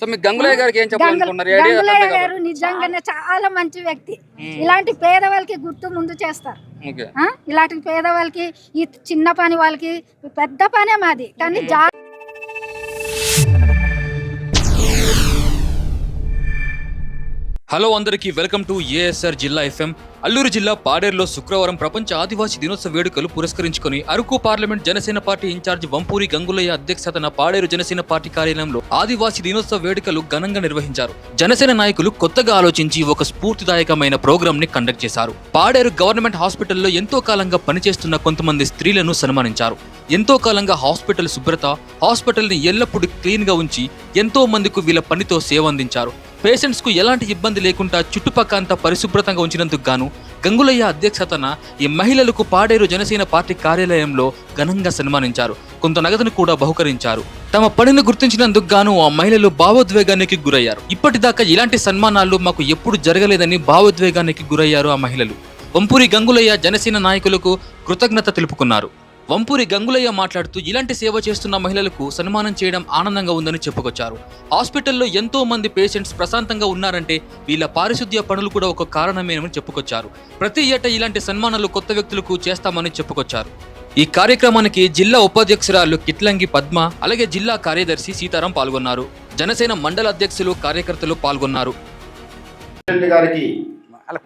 So మీకు గంగులయ్య గారికి ఏం ఐడియా గంగులయ్య గారు నిజంగానే చాలా మంచి వ్యక్తి. ఇలాంటి పేదవాళ్ళకి గుర్తు ముందు చేస్తారు? ఇలాంటి పేదవాళ్ళకి ఈ చిన్న పని వాళ్ళకి పెద్ద పనే మాది. కానీ హలో అందరికీ welcome to A S R జిల్లా ఎఫ్ఎం. అల్లూరు జిల్లా పాడేరులో శుక్రవారం ప్రపంచ ఆదివాసీ దినోత్సవ వేడుకలు పురస్కరించుకొని Araku parliament Janasena party in-charge Vampuri Gangulayya అధ్యక్షతన పాడేరు జనసేన పార్టీ కార్యాలయంలో ఆదివాసీ దినోత్సవ వేడుకలు ఘనంగా నిర్వహించారు. జనసేన నాయకులు కొత్తగా ఆలోచించి ఒక స్ఫూర్తిదాయకమైన ప్రోగ్రామ్ని కండక్ట్ చేశారు. పాడేరు గవర్నమెంట్ హాస్పిటల్లో ఎంతో కాలంగా పనిచేస్తున్న కొంతమంది స్త్రీలను సన్మానించారు. ఎంతో కాలంగా హాస్పిటల్ శుభ్రత హాస్పిటల్ని ఎల్లప్పుడూ క్లీన్గా ఉంచి ఎంతో మందికి వీళ్ళ పనితో సేవ అందించారు. పేషెంట్స్కు ఎలాంటి ఇబ్బంది లేకుండా చుట్టుపక్క అంతా పరిశుభ్రతంగా ఉంచినందుకు గాను గంగులయ్య అధ్యక్షతన ఈ మహిళలకు పాడేరు జనసేన పార్టీ కార్యాలయంలో ఘనంగా సన్మానించారు. కొంత నగదును కూడా బహుకరించారు. తమ పనిని గుర్తించినందుకు గాను ఆ మహిళలు భావోద్వేగానికి గురయ్యారు. ఇప్పటిదాకా ఇలాంటి సన్మానాలు మాకు ఎప్పుడు జరగలేదని భావోద్వేగానికి గురయ్యారు ఆ మహిళలు. వంపూరి గంగులయ్య జనసేన నాయకులకు కృతజ్ఞత తెలుపుకున్నారు. వంపూరి గంగులయ్య మాట్లాడుతూ ఇలాంటి సేవ చేస్తున్న మహిళలకు సన్మానం చేయడం ఆనందంగా ఉందని చెప్పుకొచ్చారు. హాస్పిటల్లో ఎంతో మంది పేషెంట్స్ ప్రశాంతంగా ఉన్నారంటే వీళ్ళ పారిశుద్ధ్య పనులు కూడా ఒక కారణమేనని చెప్పుకొచ్చారు. ప్రతి ఏటా ఇలాంటి సన్మానాలు కొత్త వ్యక్తులకు చేస్తామని చెప్పుకొచ్చారు. ఈ కార్యక్రమానికి జిల్లా ఉపాధ్యక్షురాలు కిట్లంగి పద్మ అలాగే జిల్లా కార్యదర్శి సీతారాం పాల్గొన్నారు. జనసేన మండల అధ్యక్షులు కార్యకర్తలు పాల్గొన్నారు. గారికి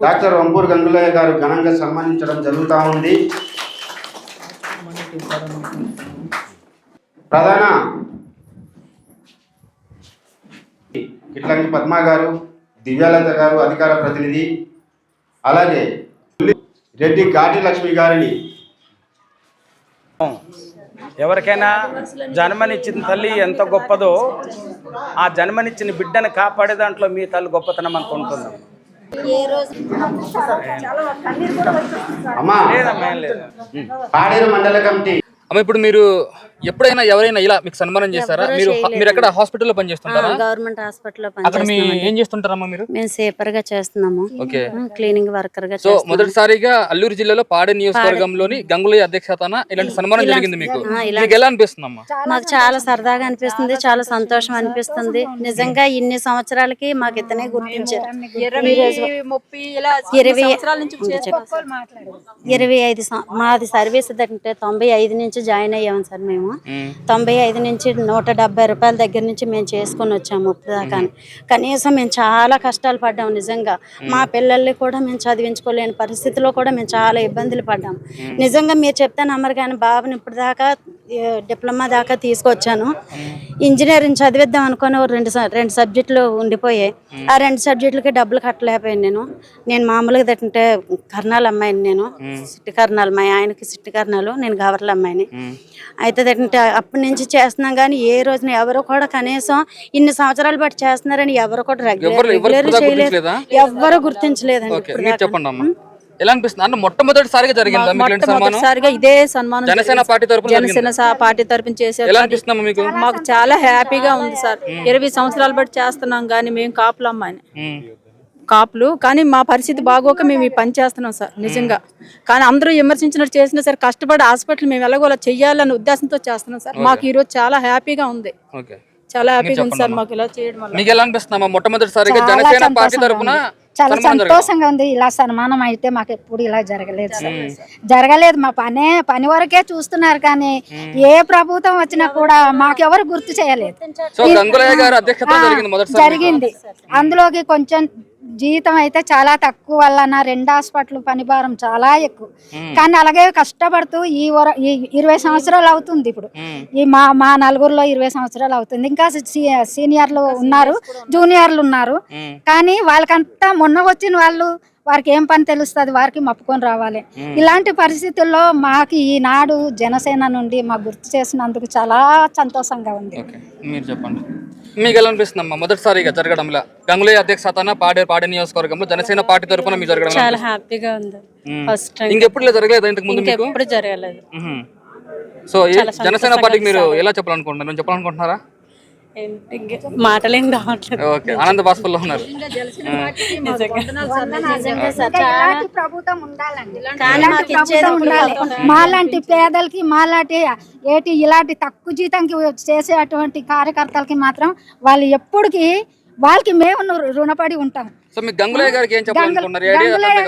డాక్టర్ వంపూర్ గంగులయ్య గారు ఘనంగా సన్మానించడం జరుగుతూ ఉంది. ప్రధాన. ఇట్లాంటి పద్మ గారు దివ్యాలత గారు అధికార ప్రతినిధి అలాగే రెడ్డి గాటి లక్ష్మి గారిని. ఎవరికైనా జన్మనిచ్చిన తల్లి ఎంత గొప్పదో ఆ జన్మనిచ్చిన బిడ్డను కాపాడే దాంట్లో మీ తల్లి గొప్పతనం అనుకుంటున్నాం అమ్మా. పాడేరు మండల కమిటీ. అమ్మ ఇప్పుడు మీరు ఎప్పుడైనా ఎవరైనా ఇలా మీకు సన్మానం చేస్తారా మీరు. మీరు ఎక్కడ హాస్పిటల్లో పనిచేస్తుంటారా? గవర్నమెంట్ హాస్పిటల్లో అక్కడ మీ ఏం చేస్తుంటారమ్మా మీరు? మేము సేపర్గా చేస్తున్నాము. ఓకే. క్లీనింగ్ వర్కర్గా సో. మొదటిసారిగా అల్లూరు జిల్లాలో పాడే నియోజకవర్గంలోని గంగులయ్య అధ్యక్షతన ఇలాంటి సన్మానం జరిగింది మీకు. మీకు ఎలా అనిపిస్తుందమ్మా? మాకు చాలా సరదాగా అనిపిస్తుంది చాలా సంతోషం. అనిపిస్తుంది. నిజంగా ఇన్ని సంవత్సరాలకి మాకు ఇతనే గుర్తించారు. ఇరవై ఇరవై ఐదు మాది సర్వీస్ అంటే తొంభై ఐదు నుంచి జాయిన్ అయ్యాము సార్ మేము. తొంభై ఐదు నుంచి నూట డెబ్బై రూపాయల దగ్గర నుంచి మేము చేసుకొని వచ్చాము ఇప్పుడు దాకా కనీసం మేము చాలా కష్టాలు పడ్డాము నిజంగా. మా పిల్లల్ని కూడా మేము చదివించుకోలేని పరిస్థితిలో కూడా మేము చాలా ఇబ్బందులు పడ్డాము నిజంగా మీరు చెప్తే నమ్మరు కానీ బాబుని ఇప్పుడు దాకా డిప్లొమా దాకా తీసుకొచ్చాను. ఇంజనీరింగ్ చదివిద్దాం అనుకుని రెండు రెండు సబ్జెక్టులు ఉండిపోయాయి. ఆ రెండు సబ్జెక్టులకి డబ్బులు కట్టలేకపోయాను నేను. నేను మామూలుగా తింటే కర్నాల్ అమ్మాయిని నేను. సిట్టి కర్నాల్ మా ఆయనకి సిట్టి కర్నాలు నేను గవర్ల అమ్మాయిని. అయితే ఏంటంటే అప్పటి నుంచి చేస్తున్నాం కానీ ఏ రోజున ఎవరు కూడా కనీసం ఇన్ని సంవత్సరాలు బట్టి చేస్తున్నారని ఎవరు కూడా రెగ్యులర్ ఎవరు- ఎవరు చేయలేదు గుర్తించలేదా? ఎవ్వరు గుర్తించలేదండి. చెప్పండి ఎలా అనిపిస్తుంది? అన్న మొట్టమొదటిసారిగా జరిగిందా మొట్టమొదటిసారిగా ఇదే సన్మానం జనసేన. పార్టీ తరపున జనసేన పార్టీ తరపున చేసే ఎలా అనిపిస్తుందమ్మా మీకు? మాకు చాలా హ్యాపీగా ఉంది సార్. ఇరవై సంవత్సరాలు బట్టి చేస్తున్నాం కానీ మేము కాపులు అమ్మాయిని. కాపులు. కానీ మా పరిస్థితి బాగోక మేము ఈ పని చేస్తున్నాం సార్ నిజంగా. కానీ అందరూ విమర్శించినట్టు చేసినా సరే కష్టపడి హాస్పిటల్ మేము ఎలాగోలా చెయ్యాలనే ఉద్దేశంతో చేస్తున్నాం సార్. మాకు ఈరోజు చాలా హ్యాపీగా ఉంది. చాలా హ్యాపీగా ఉంది సార్ మాకు ఇలా చేయడం వల్ల. మీకు ఎలా అనిపిస్తుందమ్మా? మొట్టమొదటిసారిగా చాలా జనసేన పార్టీ ఉంది. చాలా సంతోషంగా ఉంది. ఇలా సన్మానం అయితే మాకు ఎప్పుడు ఇలా జరగలేదు సార్. జరగలేదు. మా పనే పని వరకే చూస్తున్నారు కానీ ఏ ప్రభుత్వం వచ్చినా కూడా మాకెవరు గుర్తు చేయలేదు. జరిగింది. అందులోకి కొంచెం జీతం అయితే చాలా తక్కువ వలన రెండు హాస్పిటల్ పని భారం చాలా ఎక్కువ. కానీ అలాగే కష్టపడుతూ ఈ వర- ఈ ఇరవై సంవత్సరాలు అవుతుంది ఇప్పుడు. ఈ మా మా నలుగురిలో ఇరవై సంవత్సరాలు అవుతుంది. ఇంకా సీ- సీనియర్లు ఉన్నారు జూనియర్లు ఉన్నారు. కానీ వాళ్ళకంతా మొన్న వచ్చిన వాళ్ళు వారికి ఏం పని తెలుస్తుంది? వారికి మప్పుకొని రావాలి. ఇలాంటి పరిస్థితుల్లో మాకు ఈనాడు జనసేన నుండి మాకు గుర్తు చేసినందుకు చాలా సంతోషంగా ఉంది. ఓకే. మీరు చెప్పండి. మీకు ఎలా అనిపిస్తుందమ్మా మొదటిసారిగా జరగడం ఇలా గంగులయ్య అధ్యక్షతన పాడే పాడే నియోజకవర్గంలో జనసేన పార్టీ తరపున మీకు జరగడం చాలా హ్యాపీగా ఉంది. ఫస్ట్ టైం ఇంకెప్పుడు ఇలా జరగలేదు ఇంతకు ముందు మీకు? ఇంకెప్పుడు జరగలేదు. సో జనసేన పార్టీకి మీరు ఎలా చెప్పాలనుకుంటున్నారు? మీరు చెప్పాలనుకుంటున్నారా? మాటలేం రావట్లేదు. ఓకే ఆనంద ఉన్నారు. ప్రభుత్వం ఉండాలండి? మాలాంటి పేదలకి మాలాంటి ఏటి ఇలాంటి తక్కువ జీతంకి చేసేటువంటి కార్యకర్తలకి మాత్రం వాళ్ళు ఎప్పటికీ వాళ్ళకి మేము రుణపడి ఉంటాం. సో గంగులయ్య గారికి ఏం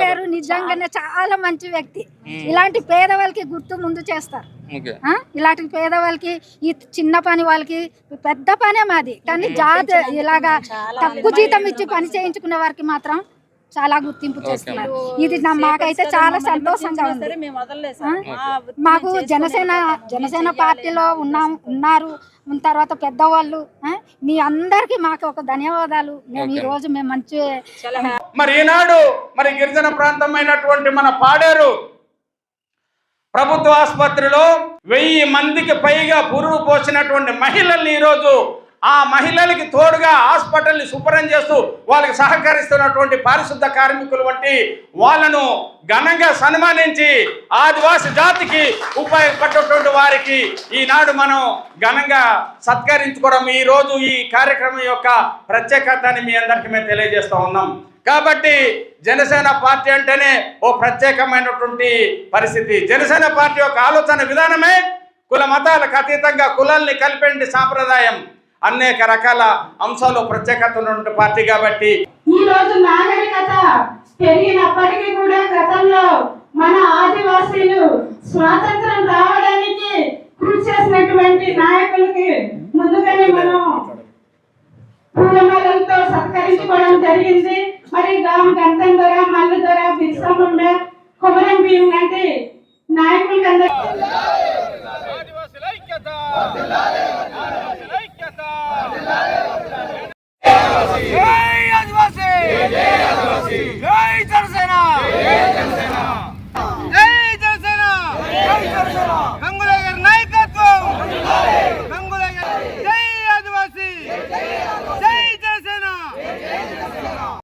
గారు నిజంగానే చాలా మంచి వ్యక్తి. ఇలాంటి పేదవాళ్ళకి గుర్తు ముందు చేస్తారు? ఇలాంటి పేదవాళ్ళకి ఈ చిన్న పని వాళ్ళకి పెద్ద పనే మాది. కానీ జాతి ఇలాగా తక్కువ జీతం ఇచ్చి పని చేయించుకునే వారికి మాత్రం చాలా గుర్తింపు చేస్తున్నారు. ఇది నా మాకైతే చాలా సంతోషంగా ఉంది. మాకు జనసేన జనసేన పార్టీలో ఉన్నాం ఉన్నారు ఉన్న తర్వాత పెద్దవాళ్ళు? మీ అందరికి మాకు ఒక ధన్యవాదాలు. మేము ఈ రోజు మేము మంచి మరి ఈనాడు మరి గిరిజన ప్రాంతమైనటువంటి మన పాడేరు ప్రభుత్వ ఆసుపత్రిలో వెయ్యి మందికి పైగా పురుగు పోసినటువంటి మహిళల్ని ఈరోజు ఆ మహిళలకి తోడుగా హాస్పిటల్ని శుభ్రం చేస్తూ వాళ్ళకి సహకరిస్తున్నటువంటి పారిశుద్ధ కార్మికులు వంటి వాళ్ళను ఘనంగా సన్మానించి ఆదివాసి జాతికి ఉపయోగపడేటువంటి వారికి ఈనాడు మనం ఘనంగా సత్కరించుకోవడం ఈ రోజు ఈ కార్యక్రమం యొక్క ప్రత్యేకతని మీ అందరికీ మేము తెలియజేస్తూ ఉన్నాం. కాబట్టి జనసేన పార్టీ అంటేనే ఓ ప్రత్యేకమైనటువంటి పరిస్థితి. జనసేన పార్టీ యొక్క ఆలోచన విధానమే కుల మతాలకు అతీతంగా కులాల్ని కలిపేంటి సాంప్రదాయం. అనేక రకాల అంశాలు ప్రత్యేకత ఉన్నటువంటి పార్టీ కాబట్టి ఈ రోజు నాగరికత పెరిగినప్పటికీ కూడా గతంలో మన ఆదివాసీలు స్వాతంత్రం రావడానికి కృషి చేసినటువంటి నాయకులకి ముందుగానే మనం పూలమాలతో సత్కరించుకోవడం జరిగింది. మరి గాం గంధం దొర మల్లు దొర బిర్సా ముండా కొమరం భీం లాంటి నాయకులకి అందరూ జై జనసేన